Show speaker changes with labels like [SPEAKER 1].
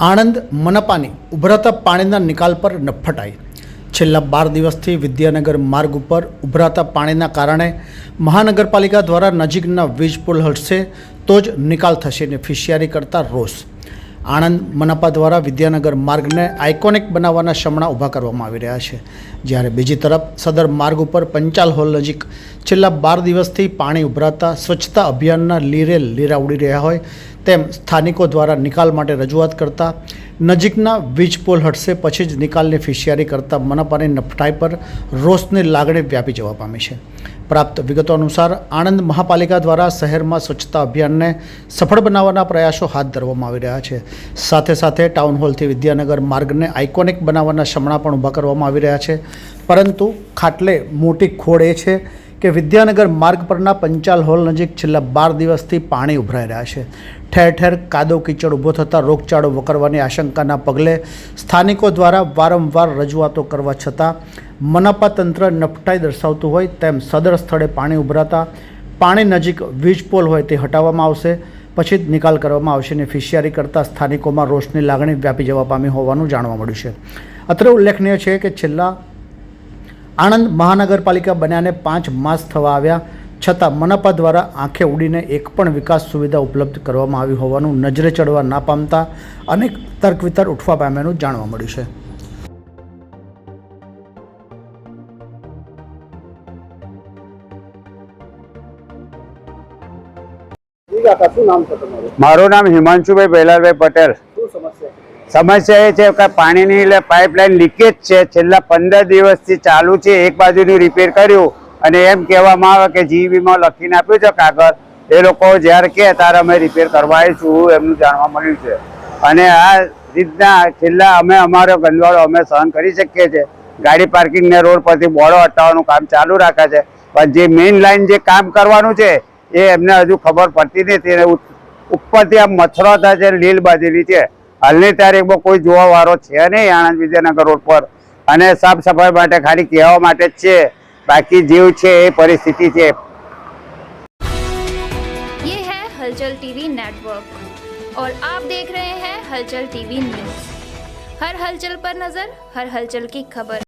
[SPEAKER 1] આણંદ મનપાની ઉભરાતા પાણીના નિકાલ પર નફટાઈ છેલ્લા બાર દિવસથી વિદ્યાનગર માર્ગ ઉપર ઉભરાતા પાણીના કારણે મહાનગરપાલિકા દ્વારા નજીકના વીજ પુલ હટશે તો જ નિકાલ થશે ને ફિશિયારી કરતા રોષ. આણંદ મનપા દ્વારા વિદ્યાનગર માર્ગને આઇકોનિક બનાવવાના શમણા ઊભા કરવામાં આવી રહ્યા છે. જ્યારે બીજી તરફ સદર માર્ગ ઉપર પંચાલ હોલ નજીક છેલ્લા બાર દિવસથી પાણી ઉભરાતા સ્વચ્છતા અભિયાનના લીરે લીરા ઉડી રહ્યા હોય તેમ સ્થાનિકો દ્વારા નિકાલ માટે રજૂઆત કરતા નજીકના વીજ પોલ હટશે પછી જ નિકાલની ફિશિયારી કરતા મનપાની નફટાઈ પર રોષની લાગણી વ્યાપી જવા પામી છે. પ્રાપ્ત વિગતો અનુસાર આણંદ મહાપાલિકા દ્વારા શહેરમાં સ્વચ્છતા અભિયાનને સફળ બનાવવાના પ્રયાસો હાથ ધરવામાં આવી રહ્યા છે. સાથે સાથે ટાઉન હોલથી વિદ્યાનગર માર્ગને આઇકોનિક બનાવવાના શમણા પણ ઊભા કરવામાં આવી રહ્યા છે. પરંતુ ખાટલે મોટી ખોડ એ છે કે વિદ્યાનગર માર્ગ પરના પંચાલ હોલ નજીક છેલ્લા બાર દિવસથી પાણી ઉભરાઈ રહ્યા છે. ઠેર ઠેર કાદો કીચડ ઊભો થતાં રોગચાળો વકરવાની આશંકાના પગલે સ્થાનિકો દ્વારા વારંવાર રજૂઆતો કરવા છતાં મનપા તંત્ર નફટાઈ દર્શાવતું હોય તેમ સદર સ્થળે પાણી ઉભરાતા પાણી નજીક વીજ પોલ હોય તે હટાવવામાં આવશે. પછી જ નિકાલ કરવામાં આવશે અને ફિશિયારી કરતા સ્થાનિકોમાં રોષની લાગણી વ્યાપી જવા પામી હોવાનું જાણવા મળ્યું છે. અત્રે ઉલ્લેખનીય છે કે છેલ્લા આણંદ મહાનગરપાલિકા બન્યાને પાંચ માસ થવા આવ્યા છતાં મનપા દ્વારા આંખે ઉડીને એક પણ વિકાસ સુવિધા ઉપલબ્ધ કરવામાં આવી હોવાનું નજરે ચડવા ના પામતા અનેક તર્ક વિતર ઉઠવા પામ્યાનું જાણવા મળ્યું છે.
[SPEAKER 2] મારું નામ હિમાંશુભાઈ ભૈલાલભાઈ પટેલ. સમસ્યા એ છે કે પાણીની પાઇપલાઇન લીકેજ છે. છેલ્લા પંદર દિવસથી ચાલુ છે. એક બાજુનું રિપેર કર્યું અને એમ કહેવામાં આવે કે જીબીમાં લખીને આપ્યું છે કાગળ. એ લોકો જ્યારે કહે ત્યારે અમે રિપેર કરવા આવીશું એમનું જાણવા મળ્યું છે. અને આ રીતના છેલ્લા અમે અમારો ગંદવાળો અમે સહન કરી શકીએ છીએ. ગાડી પાર્કિંગને રોડ પરથી બોર્ડો હટાવવાનું કામ ચાલુ રાખે છે. પણ જે મેઇન લાઈન જે કામ કરવાનું છે એ એમને હજુ ખબર પડતી નથી. ઉપરથી આમ મચ્છરો થાય છે લીલ બાજેલી છે હાલની તારીખમાં કોઈ જોવા વાળો છે નહીં આણંદ વિદ્યાનગર રોડ પર અને સાફ સફાઈ માટે ખાલી કહેવા માટે જ છે બાકી જેવું છે એ પરિસ્થિતિ છે
[SPEAKER 3] ये है हलचल टीवी नेटवर्क और आप देख रहे हैं हलचल टीवी न्यूज हर हलचल पर नजर हर हलचल की खबर